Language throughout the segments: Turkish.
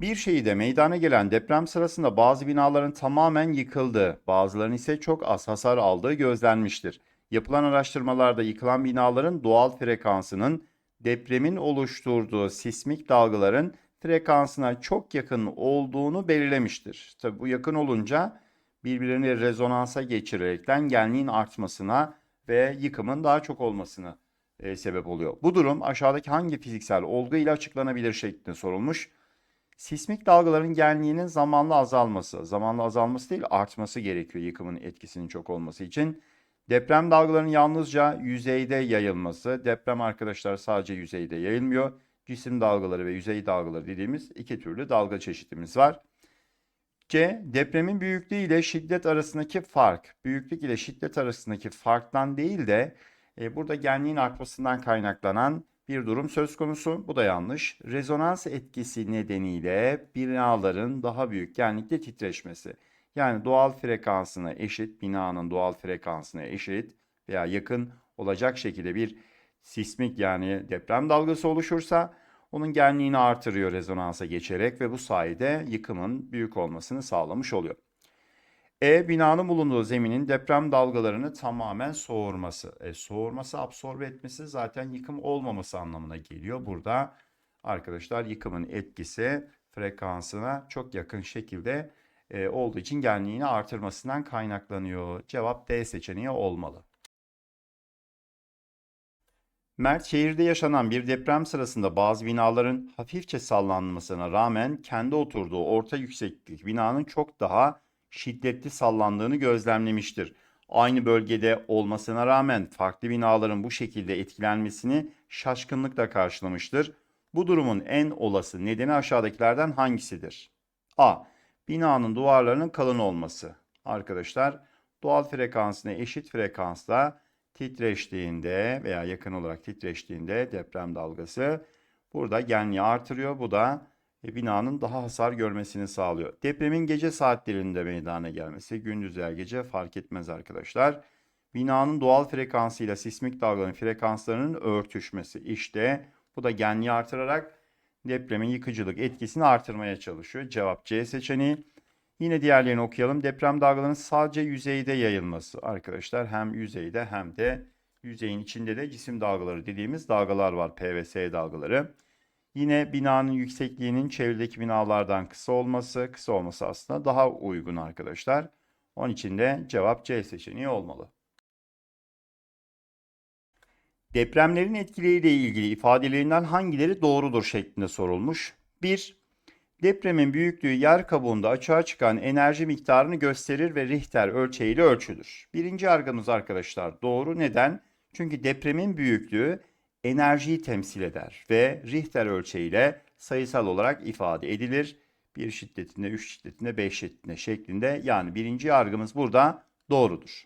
Bir şehirde meydana gelen deprem sırasında bazı binaların tamamen yıkıldığı, bazılarının ise çok az hasar aldığı gözlenmiştir. Yapılan araştırmalarda yıkılan binaların doğal frekansının depremin oluşturduğu sismik dalgaların frekansına çok yakın olduğunu belirlemiştir. Tabi bu yakın olunca birbirlerini rezonansa geçirerekten genliğin artmasına ve yıkımın daha çok olmasına e, sebep oluyor. Bu durum aşağıdaki hangi fiziksel olgu ile açıklanabilir şeklinde sorulmuş. Sismik dalgaların genliğinin zamanla azalması, zamanla azalması değil artması gerekiyor yıkımın etkisinin çok olması için. Deprem dalgalarının yalnızca yüzeyde yayılması, deprem arkadaşlar sadece yüzeyde yayılmıyor. Cisim dalgaları ve yüzey dalgaları dediğimiz iki türlü dalga çeşitimiz var. C. Depremin büyüklüğü ile şiddet arasındaki fark. Büyüklük ile şiddet arasındaki farktan değil de e, burada genliğin artmasından kaynaklanan bir durum söz konusu. Bu da yanlış. Rezonans etkisi nedeniyle binaların daha büyük genlikte titreşmesi. Yani doğal frekansına eşit, binanın doğal frekansına eşit veya yakın olacak şekilde bir sismik yani deprem dalgası oluşursa onun genliğini artırıyor rezonansa geçerek ve bu sayede yıkımın büyük olmasını sağlamış oluyor. E binanın bulunduğu zeminin deprem dalgalarını tamamen soğurması. E, soğurması, absorbe etmesi zaten yıkım olmaması anlamına geliyor. Burada arkadaşlar yıkımın etkisi frekansına çok yakın şekilde e, olduğu için genliğini artırmasından kaynaklanıyor. Cevap D seçeneği olmalı. Mert şehirde yaşanan bir deprem sırasında bazı binaların hafifçe sallanmasına rağmen kendi oturduğu orta yükseklik binanın çok daha şiddetli sallandığını gözlemlemiştir. Aynı bölgede olmasına rağmen farklı binaların bu şekilde etkilenmesini şaşkınlıkla karşılamıştır. Bu durumun en olası nedeni aşağıdakilerden hangisidir? A. Binanın duvarlarının kalın olması. Arkadaşlar doğal frekansına eşit frekansla titreştiğinde veya yakın olarak titreştiğinde deprem dalgası burada genliği artırıyor. Bu da binanın daha hasar görmesini sağlıyor. Depremin gece saatlerinde meydana gelmesi, gündüz veya gece fark etmez arkadaşlar. Binanın doğal frekansıyla sismik dalgaların frekanslarının örtüşmesi. İşte bu da genliği artırarak depremin yıkıcılık etkisini artırmaya çalışıyor. Cevap C seçeneği. Yine diğerlerini okuyalım. Deprem dalgalarının sadece yüzeyde yayılması arkadaşlar. Hem yüzeyde hem de yüzeyin içinde de cisim dalgaları dediğimiz dalgalar var. P ve S dalgaları. Yine binanın yüksekliğinin çevredeki binalardan kısa olması, kısa olması aslında daha uygun arkadaşlar. Onun için de cevap C seçeneği olmalı. Depremlerin etkileriyle ilgili ifadelerinden hangileri doğrudur şeklinde sorulmuş. 1. Depremin büyüklüğü yer kabuğunda açığa çıkan enerji miktarını gösterir ve Richter ölçeğiyle ölçülür. Birinci yargımız arkadaşlar doğru. Neden? Çünkü depremin büyüklüğü enerjiyi temsil eder ve Richter ölçeğiyle sayısal olarak ifade edilir. 1 şiddetinde, 3 şiddetinde, 5 şiddetinde şeklinde. Yani birinci yargımız burada doğrudur.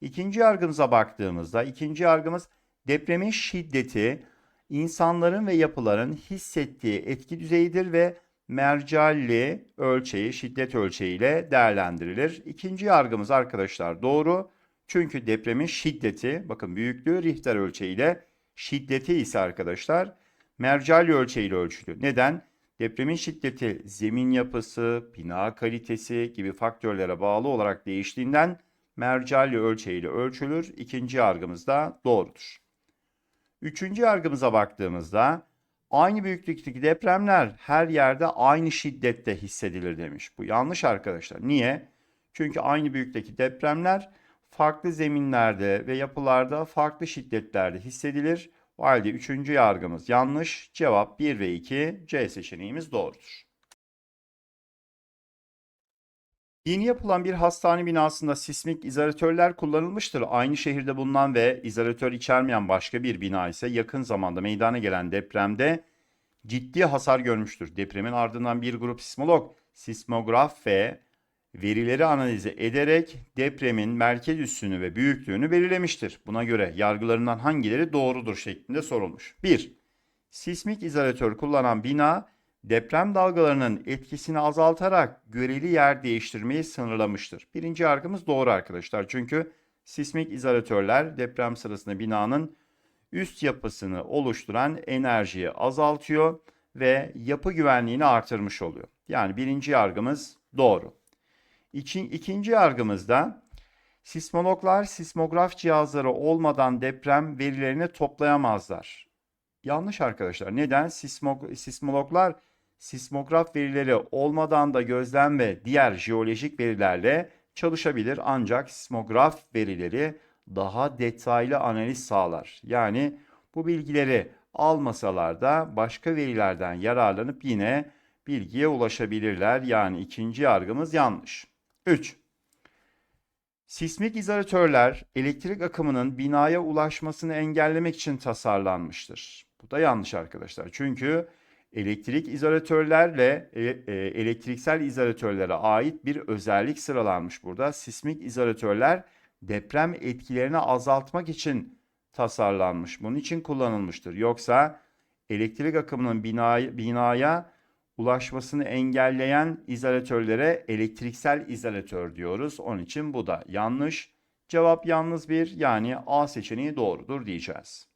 İkinci yargımıza baktığımızda ikinci yargımız depremin şiddeti insanların ve yapıların hissettiği etki düzeyidir ve mercalli ölçeği, şiddet ölçeğiyle değerlendirilir. İkinci yargımız arkadaşlar doğru. Çünkü depremin şiddeti, bakın büyüklüğü Richter ölçeğiyle şiddeti ise arkadaşlar mercalli ölçeğiyle ölçülür. Neden? Depremin şiddeti zemin yapısı, bina kalitesi gibi faktörlere bağlı olarak değiştiğinden mercalli ölçeğiyle ölçülür. İkinci yargımız da doğrudur. Üçüncü yargımıza baktığımızda aynı büyüklükteki depremler her yerde aynı şiddette hissedilir demiş. Bu yanlış arkadaşlar. Niye? Çünkü aynı büyüklükteki depremler farklı zeminlerde ve yapılarda farklı şiddetlerde hissedilir. O halde üçüncü yargımız yanlış. Cevap 1 ve 2 C seçeneğimiz doğrudur. Yeni yapılan bir hastane binasında sismik izolatörler kullanılmıştır. Aynı şehirde bulunan ve izolatör içermeyen başka bir bina ise yakın zamanda meydana gelen depremde ciddi hasar görmüştür. Depremin ardından bir grup sismolog, sismograf ve verileri analize ederek depremin merkez üssünü ve büyüklüğünü belirlemiştir. Buna göre yargılarından hangileri doğrudur şeklinde sorulmuş. 1. Sismik izolatör kullanan bina deprem dalgalarının etkisini azaltarak göreli yer değiştirmeyi sınırlamıştır. Birinci yargımız doğru arkadaşlar. Çünkü sismik izolatörler deprem sırasında binanın üst yapısını oluşturan enerjiyi azaltıyor ve yapı güvenliğini artırmış oluyor. Yani birinci yargımız doğru. İki, ikinci yargımızda sismologlar sismograf cihazları olmadan deprem verilerini toplayamazlar. Yanlış arkadaşlar. Neden? Sismog sismologlar sismograf verileri olmadan da gözlem ve diğer jeolojik verilerle çalışabilir ancak sismograf verileri daha detaylı analiz sağlar. Yani bu bilgileri almasalar da başka verilerden yararlanıp yine bilgiye ulaşabilirler. Yani ikinci yargımız yanlış. 3. Sismik izolatörler elektrik akımının binaya ulaşmasını engellemek için tasarlanmıştır. Bu da yanlış arkadaşlar. Çünkü elektrik izolatörlerle e, e, elektriksel izolatörlere ait bir özellik sıralanmış burada. Sismik izolatörler deprem etkilerini azaltmak için tasarlanmış. Bunun için kullanılmıştır. Yoksa elektrik akımının binaya, binaya ulaşmasını engelleyen izolatörlere elektriksel izolatör diyoruz. Onun için bu da yanlış. Cevap yalnız bir yani A seçeneği doğrudur diyeceğiz.